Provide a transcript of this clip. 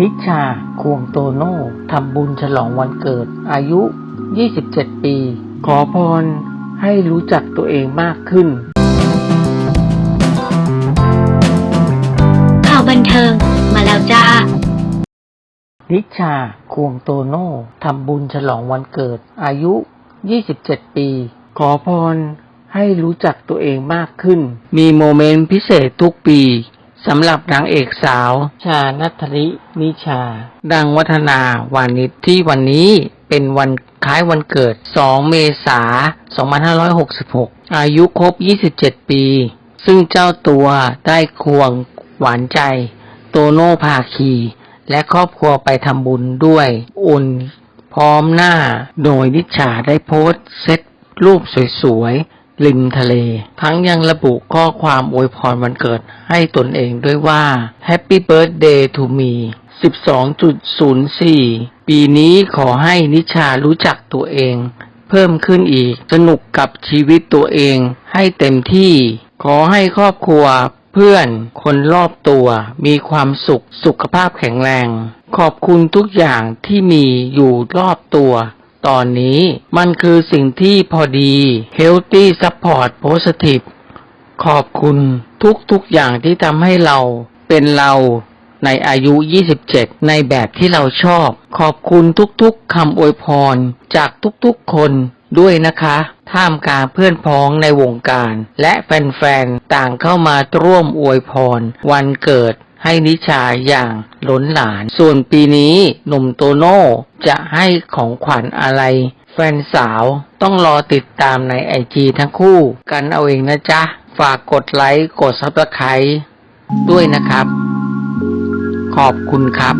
นิชา ควงโตโน่ทำบุญฉลองวันเกิด อายุ 27 ปี ขอพรให้รู้จักตัวเองมากขึ้น ข่าวบันเทิงมาแล้วจ้า นิชา ควงโตโน่ทำบุญฉลองวันเกิด อายุ 27 ปี ขอพรให้รู้จักตัวเองมากขึ้น มีโมเมนต์พิเศษทุกปี สำหรับนางเอกสาว ชานัทรินิชา ดังวัฒนาวานิชที่วันนี้เป็นวันคล้ายวันเกิด 2 เมษายน2566 อายุครบ 27 ปี ซึ่งเจ้าตัวได้ควงหวานใจ โตโน่ภาคี และครอบครัวไปทำบุญด้วยอุ่นพร้อมหน้า โดยนิชชาได้โพสต์เซตรูปสวยๆ ริมทะเล ทั้งยังระบุข้อความอวยพรวันเกิดให้ตนเองด้วยว่า Happy Birthday to me 12.04 ปีนี้ขอให้นิชารู้จักตัวเอง เพิ่มขึ้นอีก สนุกกับชีวิตตัวเองให้เต็มที่ ขอให้ครอบครัวเพื่อนคนรอบตัวมีความสุขสุขภาพแข็งแรง ขอบคุณทุกอย่างที่มีอยู่รอบตัว ตอนนี้ มันคือสิ่งที่พอดี Healthy Support Positive ขอบคุณทุกๆอย่างที่ทำให้เราเป็นเราในอายุ 27 ในแบบที่เราชอบ ขอบคุณทุกๆคำอวยพรจากทุกๆคนด้วยนะคะ ท่ามกลางเพื่อนพ้องในวงการ และแฟนๆ ต่างเข้ามาร่วมอวยพร วันเกิด ให้นิชาอย่างล้นหลาน ส่วนปีนี้หนุ่มโตโน่จะให้ของขวัญอะไร แฟนสาวต้องรอติดตามในไอจีทั้งคู่ กันเอาเองนะจ๊ะ ฝากกดไลค์กดซับสไครต์ด้วยนะครับ ขอบคุณครับ